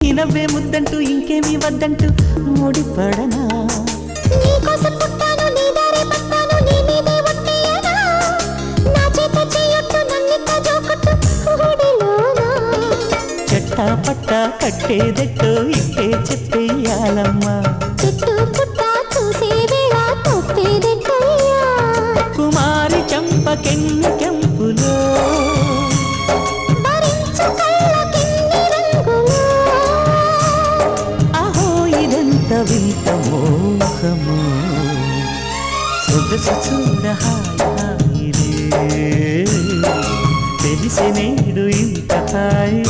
ఈ నవ్వే ముద్దంటూ ఇంకేమీ వద్దంటూ ముడిపడనా? నీకోసం పుట్టాను నీ దారి పట్టాను నీ మీదే ఒట్టేయనా? నా చేత చేయొట్టు నన్నింత జోకొట్టు ఊడిలోనా చెట్టా పట్ట కట్టేదెట్టో ఇట్టే చెప్పేయాలమ్మా చెట్టు పుట్ట చూసే వేళ తప్పేదెట్టయ్యా కుమారి చంపకెన్ని వింత మోహము సొగసు చూడ హాయిరే తెలిసి నేడు ఇంత హాయి